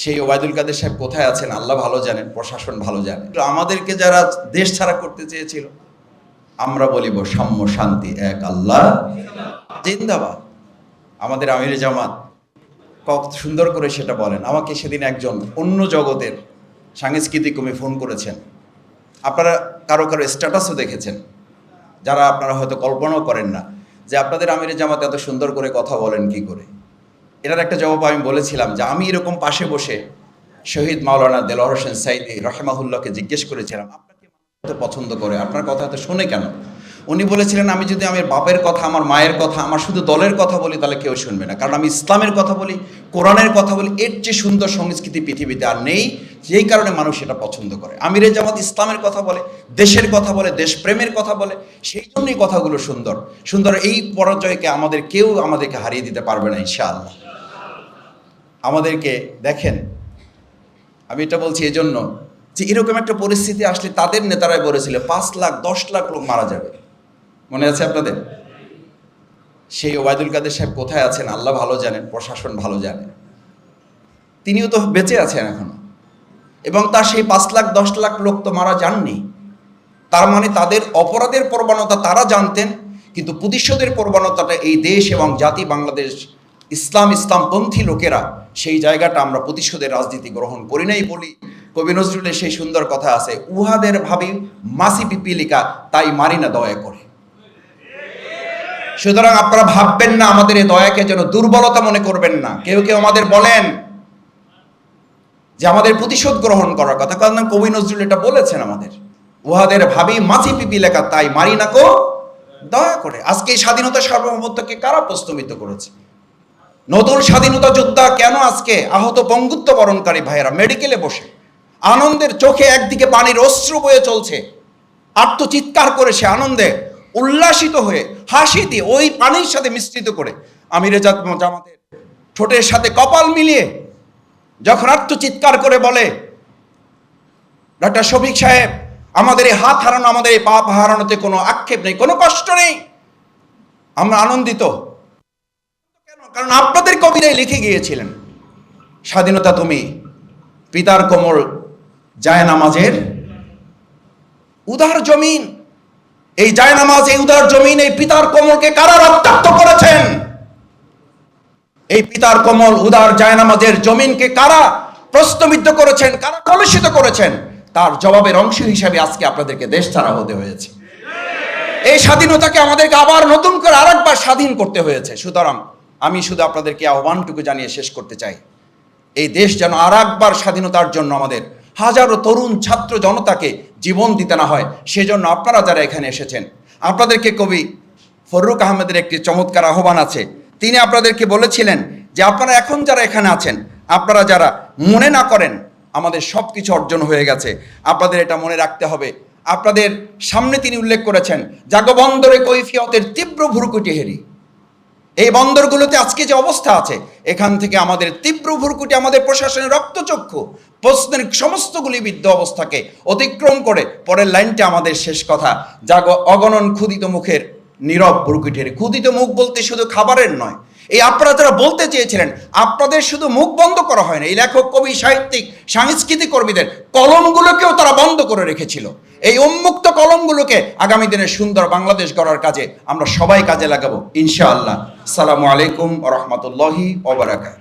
সেই ওবায়দুল কাদের সাহেব কোথায় আছেন? আল্লাহ ভালো জানেন, প্রশাসন ভালো জানে। তো আমাদেরকে যারা দেশ ছাড়া করতে চেয়েছিল, আমরা বলিব সাম্য শান্তি এক আল্লাহ। জিন্দাবাদ। আমাদের আমির জামাত কত সুন্দর করে সেটা বলেন। আমাকে সেদিন একজন অন্য জগতের সাংস্কৃতিক কর্মী ফোন করেছেন। আপনারা কারও কারও স্ট্যাটাসও দেখেছেন। যারা আপনারা হয়তো কল্পনাও করেন না যে আপনাদের আমির জামাত এত সুন্দর করে কথা বলেন কি করে? এটার একটা জবাব আমি বলেছিলাম যে আমি এরকম পাশে বসে শহীদ মাওলানা দেলোয়ার হোসেন সাইদি রহেমাহুল্লাহকে জিজ্ঞেস করেছিলাম আপনাকে পছন্দ করে? আপনার কথা এত শোনে কেন? উনি বলেছিলেন, আমি যদি আমার বাপের কথা, আমার মায়ের কথা, আমার শুধু দলের কথা বলি, তাহলে কেউ শুনবে না। কারণ আমি ইসলামের কথা বলি, কোরআনের কথা বলি, এর চেয়ে সুন্দর সংস্কৃতি পৃথিবীতে আর নেই, যেই কারণে মানুষ এটা পছন্দ করে। আমিরে জামাত ইসলামের কথা বলে, দেশের কথা বলে, দেশপ্রেমের কথা বলে, সেই জন্যই কথাগুলো সুন্দর। সুন্দর এই পরাজয়কে আমাদের কেউ আমাদেরকে হারিয়ে দিতে পারবে না, ইনশাআল্লাহ। আমাদেরকে দেখেন। আমি এটা বলছি এই জন্য যে এরকম একটা পরিস্থিতি আসলে তাদের নেতারাই বলেছিল, পাঁচ লাখ, দশ লাখ লোক মারা যাবে। মনে আছে আপনাদের? সেই ওবায়দুল কাদের সাহেব কোথায় আছেন আল্লাহ ভালো জানেন, প্রশাসন ভালো জানে। তিনিও তো বেঁচে আছেন এখনও। এবং তার সেই পাঁচ লাখ, দশ লাখ লোক তো মারা যাননি। তার মানে তাদের অপরাধের প্রবণতা তারা জানতেন, কিন্তু প্রতিশোধের প্রবণতাটা এই দেশ এবং জাতি বাংলাদেশ ইসলাম ইসলামপন্থী লোকেরা সেই জায়গাটা আমরা প্রতিশোধের রাজনীতি গ্রহণ করি নাই বলি। কবি নজরুলের সেই সুন্দর কথা আছে, উহাদের ভাবি মাসি পিপিলিকা তাই মারি না দয়া করে। সুতরাং আপনারা ভাববেন না আমাদের এই দয়াকে যেন দুর্বলতা মনে করবেন না। কেউ কেউ আমাদের বলেন যে আমাদের প্রতিশোধ গ্রহণ করার কথা, কারণ কবি নজরুল এটা বলেছেন আমাদের। উহাদের ভাবি মাছি পিপি লেখা তাই মারি না কো দয়া করে। আজকে এই স্বাধীনতা সার্বভৌমত্বকে কারা প্রস্তমিত করেছে? নতুন স্বাধীনতা যোদ্ধা কেন আজকে আহত পঙ্গুত্ব বরণকারী ভাইয়েরা মেডিকেলে বসে? আনন্দের চোখে একদিকে পানির অস্ত্র বয়ে চলছে। আত্মচিৎকার করে সে আনন্দে উল্লাসিত হয়ে হাসি দিয়ে ওই পানির সাথে মিশ্রিত করে আমিরে জাত জামাতের ঠোঁটের সাথে কপাল মিলিয়ে যখন আত্মচিৎকার করে বলে ডক্টর শফিক সাহেব, আমাদের এই হাত হারানো, আমাদের এই পাপ হারানোতে কোনো আক্ষেপ নেই, কোনো কষ্ট নেই। আমরা আনন্দিত কারণ আপনাদের কবিতায় লিখে গিয়েছিলেন, স্বাধীনতা তুমি, পিতার কোমল যায় নামাজের উদার জমিন। এই জায়নামাজ এই উদার জমিন, এই পিতার কোমলকে কারা রক্তাক্ত করেছেন? এই পিতার কোমল, উদার জায়নামাজের জমিনকে কারা প্রশ্নবিদ্ধ করেছেন, কারা কলুষিত করেছেন? তার জবাবের অংশ হিসাবে আজকে আপনাদেরকে দেশ ছাড়া হতে হয়েছে। এই স্বাধীনতাকে আমাদেরকে আবার নতুন করে আরেকবার স্বাধীন করতে হয়েছে। সুতরাং আমি শুধু আপনাদেরকে আহ্বানটুকু জানিয়ে শেষ করতে চাই। এই দেশ যেন আর একবার স্বাধীনতার জন্য আমাদের হাজারো তরুণ ছাত্র জনতাকে জীবন দিতে না হয়, সেজন্য আপনারা যারা এখানে এসেছেন, আপনাদেরকে কবি ফররুক আহমেদের একটি চমৎকার আহ্বান আছে। তিনি আপনাদেরকে বলেছিলেন যে আপনারা এখন যারা এখানে আছেন, আপনারা যারা মনে না করেন, আমাদের সব কিছু অর্জন হয়ে গেছে। আপনাদের এটা মনে রাখতে হবে। আপনাদের সামনে তিনি উল্লেখ করেছেন, জাগবন্দরে কৈফিয়তের তীব্র ভুরকুটি হেরি। এই বন্দরগুলোতে আজকে যে অবস্থা আছে, এখান থেকে আমাদের তীব্র ভুরকুটি আমাদের প্রশাসনের রক্তচক্ষু, প্রশ্নের সমস্তগুলি বিদ্ধ অবস্থাকে অতিক্রম করে পরের লাইনটা আমাদের শেষ কথা। যা অগণন ক্ষুদিত মুখের নীরব ভুরকুটির ক্ষুদিত মুখ বলতে শুধু খাবারের নয় এই আপনারা যারা বলতে চেয়েছিলেন, আপনাদের শুধু মুখ বন্ধ করা হয় না, এই লেখক, কবি, সাহিত্যিক, সাংস্কৃতিক কর্মীদের কলমগুলোকেও তারা বন্ধ করে রেখেছিল। এই উন্মুক্ত কলমগুলোকে আগামী দিনে সুন্দর বাংলাদেশ গড়ার কাজে আমরা সবাই কাজে লাগাবো, ইনশাআল্লাহ। সালামু আলাইকুম রহমতুল্লাহি ওবরাকাত